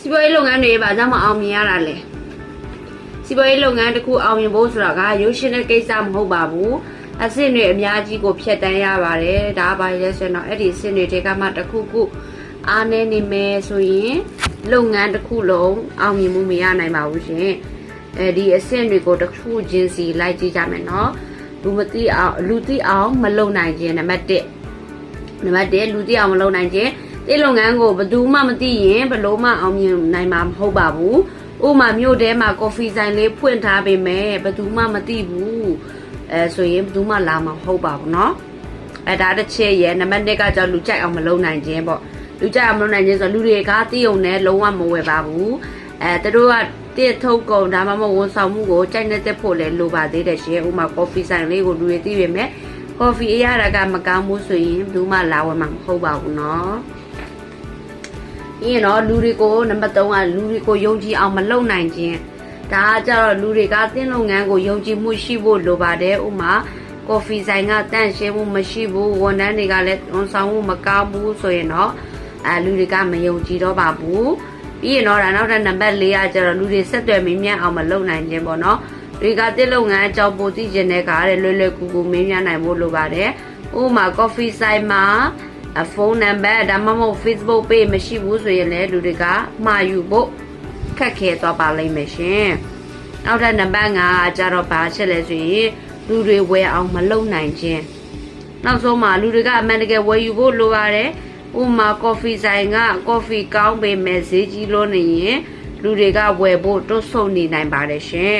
စီးပွားရေးလုပ်ငန်းတွေဘာကြောင့်မအောင်မြင်ရတာလဲစီးပွားရေးလုပ်ငန်းတစ်ခုအောင်မြင်ဖို့ဆိုတာကရုပ်ရှင်တဲ့ကိစ္စမဟုတ်ပါဘူးအဆင့်တွေအများကြီးကိုဖြတ်တန်းရပါတယ်ဒါကဘာလဲဆိုရင်တော့အဲ့ဒီအဆင့်တွေတွေကမှတစ်ခုခုအားနေနေမယ်ဆိုရင်လုပ်ငန်းတစ်ခုလုံးအောင်မြင်မှုမရနိုင်ပါဘူးရှင်အဲဒီအဆင့်တွေကိုတစ်ခုချင်းစီလိုက်ကြည့်ကြမယ်နော်လူမသိအောင်လူသိအောင်မလုပ်နိုင်ခြင်းနံပါတ်1နံပါတ်1လူသိအောင်မလုပ်နိုင်ခြင်း ဒီလုပ်ငန်းကိုဘယ်သူမှမသိရင်ဘယ်လို့မှအောင်မြင်နိုင်မှာမဟုတ်ပါဘူးဥပမာမြို့ထဲမှာကော်ဖီဆိုင်လေးဖွင့်ထားပေမဲ့ဘယ်သူမှမသိဘူးအဲဆိုရင်ဘယ်သူမှလာမှာမဟုတ်ပါဘူးเนาะအဲဒါတစ်ချက်ရယ်နံပါတ်2ကကြောင့်လူကြိုက်အောင်မလုပ်နိုင်ခြင်းပေါ့လူကြိုက်အောင်မလုပ်နိုင်ခြင်းဆိုတော့လူတွေကတိုံနဲ့လုံးဝမဝယ်ပါဘူးအဲသူတို့ကတည့်ထုတ်ကုန်ဒါမှမဟုတ်ဝန်ဆောင်မှုကိုကြိုက်နေတဲ့ဖို့လည်းလိုပါသေးတယ်ရှင်ဥပမာကော်ဖီဆိုင်လေးကိုလူတွေသိပေမဲ့ကော်ဖီအရတာကမကောင်းဘူးဆိုရင်ဘယ်သူမှလာဝယ်မှာမဟုတ်ပါဘူးเนาะ ပြီးရင်တော့လူတွေကိုနံပါတ်3ကလူတွေကိုယုံကြည်အောင်မလုပ်နိုင်ခြင်းဒါကကြတော့လူတွေကသင်းလုပ်ငန်းကိုယုံကြည်မှုရှိဖို့လိုပါတယ်ဥမာကော်ဖီဆိုင်ကတန့်ရှင်းမှုမရှိဘူးဝန်ထမ်းတွေကလည်းဝန်ဆောင်မှုမကောင်းဘူးဆိုရင်တော့အဲလူတွေကမယုံကြည်တော့ပါဘူးပြီးရင်တော့ဒါနောက်ထပ်နံပါတ်4ကကျတော့လူတွေဆက်သွယ်မင်းမြတ်အောင်မလုပ်နိုင်ခြင်းပေါ့နော်တွေကတစ်လုပ်ငန်းအကြောင်းပိုသိခြင်းတဲ့ကားတဲ့လွယ်လွယ်ကူကူမင်းမြတ်နိုင်ဖို့လိုပါတယ်ဥပမာကော်ဖီဆိုင်မှာ အဖုန်းနံပါတ်ဒါမှမဟုတ် Facebook page မရှိဘူးဆိုရင်လည်းလူတွေကမှာယူဖို့ခက်ခဲသွားပါလိမ့်မယ်ရှင်။နောက်ထပ်နံပါတ်5ကကြတော့ဘာချက်လဲဆိုရင်လူတွေဝယ်အောင်မလုပ်နိုင်ခြင်း။နောက်ဆုံးမှာလူတွေကအမှန်တကယ်ဝယ်ယူဖို့လိုပါတယ်။ဥပမာကော်ဖီဆိုင်ကကော်ဖီကောင်းပေမဲ့ဈေးကြီးလို့နေရင်လူတွေကဝယ်ဖို့တွတ်ဆုံနေနိုင်ပါတယ်ရှင်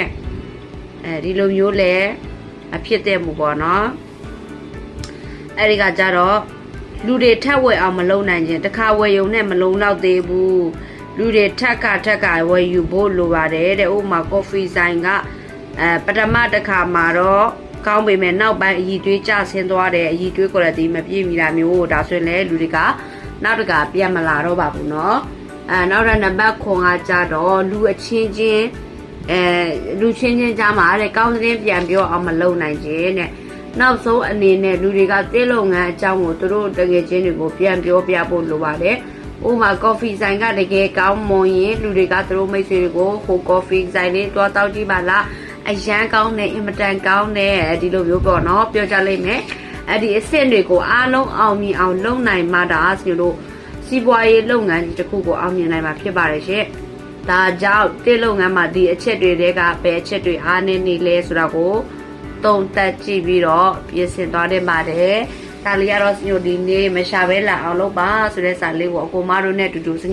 ။အဲဒီလိုမျိုးလဲအဖြစ်တဲ့မှုပေါ့နော်။အဲဒီကကြတော့ လူတွေထက်ဝယ်အောင်မလုံနိုင်ခြင်းတစ်ခါဝယ်ယုံနဲ့မလုံတော့သေးဘူးလူတွေထက်ကထက်ကဝယ်ယူဖို့လိုပါတယ်တဲ့ဥပမာကော်ဖီဆိုင်ကအဲပထမတစ်ခါမှာတော့ကောင်းပေမဲ့နောက်ပိုင်းအည်သွေးကျဆင်းသွားတယ်အည်သွေးကိုလည်းဒီမပြည့်မီတာမျိုးဒါဆိုရင်လည်းလူတွေကနောက်တစ်ခါပြန်မလာတော့ပါဘူးเนาะအဲနောက်တစ်နံပါတ်ခွန်ကကြတော့လူအချင်းချင်းအဲလူချင်းချင်းကြားမှာတဲ့ကောင်းတဲ့ပြန်ပြောအောင်မလုံနိုင်ခြင်းတဲ့ နောက်ဆုံးအနေနဲ့လူတွေကတေးလုပ်ငန်းအကြောင်းကိုသူတို့တကယ်ချင်းတွေကိုပြန်ပြောပြဖို့လိုပါတယ်။ဥပမာကော်ဖီဆိုင်ကတကယ်ကောင်းမွန်ရင်လူတွေကသူတို့မိတ်ဆွေတွေကိုဟိုကော်ဖီဆိုင်လေးတွားတောက်ကြည့်ပါလား။အရန်ကောင်းတယ်အင်မတန်ကောင်းတယ်ဒီလိုမျိုးပေါ့နော်ပြောကြလိမ့်မယ်။အဲ့ဒီအဆင့်တွေကိုအားလုံးအောင်မြင်အောင်လုပ်နိုင်မှဒါဆိုလို့စီးပွားရေးလုပ်ငန်းတစ်ခုကိုအောင်မြင်နိုင်မှာဖြစ်ပါတယ်ရှင်။ဒါကြောင့်တေးလုပ်ငန်းမှာဒီအချက်တွေတဲကဘယ်အချက်တွေအားနေနေလဲဆိုတာကို တုံတက်ကြည့်ပြီးတော့ပြင်ဆင်သွားတဲ့ပါတယ်။ဒါလေးကတော့စညိုဒီနေ့မရှာပဲလာအောင်လုပ်ပါဆိုတဲ့စာလေးကိုအကိုမတို့နဲ့အတူတူစညို